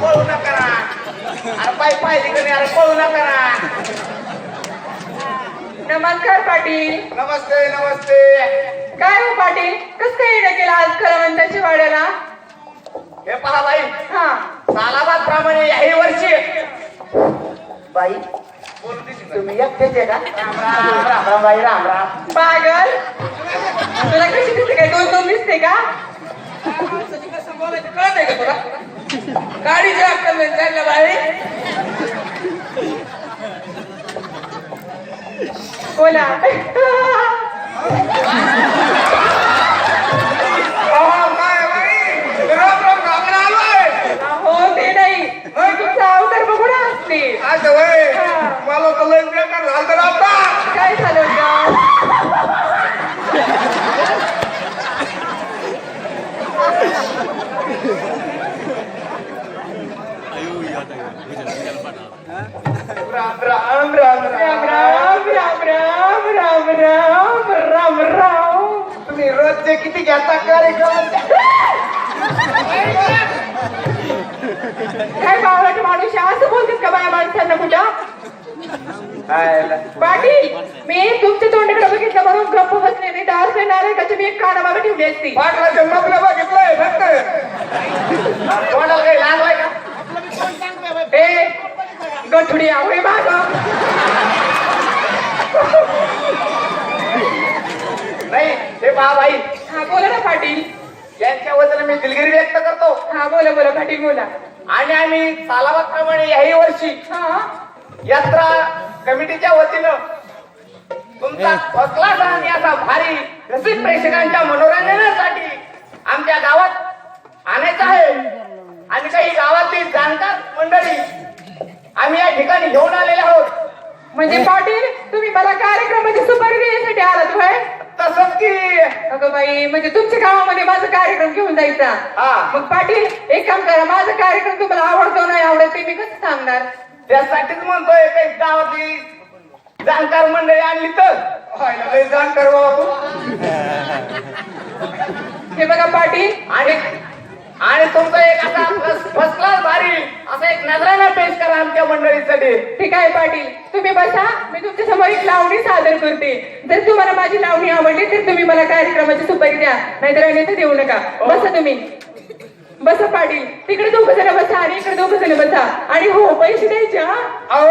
पळू नका. अरे पाय पाहिजे का नाही अरे पळू नका. नमस्कार पाटील. नमस्ते नमस्ते. काय हो पाटील? कस काय येणं केलं आज कलावंताच्या वाड्याला? हे पहा बाई. हा. सालाबाद प्रमाणे याही वर्षी. बाई? तुम्ही एकटेच आहे का? राम राम राम राम बाई राम राम. पागल. तुला कशी दिसते काय? दोन दोन दिसते का? माणसाची कसं बोलायचं कळत आहे का तुला? ¡Cari se va a la madre! ¡Hola! Ram Ram Ram Ram Ram Ram Ram Ram Ram Ram Ram तुम्ही रोजचे किती घेता कार्यक्रम काय बावळट माणूस आहे? असं बोलतेस का बाया माणसांना कुठं पाटील मी तुमच्या तोंडाकडे बघितलं म्हणून गप्प बसले नाही. दार येणार का तुम्ही एक काना मागे ठेवली असती. पाटलाच्या मपल्या बघितलंय फक्त. कोणाला काही लागलाय का ए गठुडी आवडे माग नाही हे पहा बाई हा बोला ना पाटील. यांच्या वतीने मी दिलगिरी व्यक्त करतो. हा बोला बोला पाटील बोला. आणि आम्ही सालाबाद प्रमाणे याही वर्षी हा. यात्रा कमिटीच्या वतीनं तुमचा फर्स्ट क्लास आणि असा भारी रसिक प्रेक्षकांच्या मनोरंजनासाठी आमच्या गावात आणायचं आहे. आणि काही गावातली जाणकार मंडळी आम्ही या ठिकाणी घेऊन आलेले आहोत. म्हणजे पाटील तुम्ही मला कार्यक्रमाची सुपारी देण्यासाठी आलात होय? तसंच की. अगं बाई म्हणजे तुमच्या गावामध्ये माझा कार्यक्रम घेऊन जायचा. हा. मग पाटील एक काम करा माझा कार्यक्रम तुम्हाला आवडतो नाही आवडत ते मी कसं सांगणार? त्यासाठीच म्हणतोय काही गावातली जाणकार मंडळी आणली तर. व्हायला लय जाण कर बाबू हे बघा पाटील आणि तुमचं एक असा फर्स्ट क्लास भारी असा एक नजराना पेश करा आमच्या मंडळीसाठी. ठीक आहे पाटील. तुम्ही बसा. मी तुमच्यासमोर एक लावणी सादर करते. जर तुम्हाला माझी लावणी आवडली तर तुम्ही मला कार्यक्रमाची सुपारी द्या. नाहीतर अन्यथा देऊ नका. बसा तुम्ही. बसा पाटील. तिकडे दोघ जण बसा आणि इकडे दोघ जण बसा. आणि हो पैसे द्यायचे हा.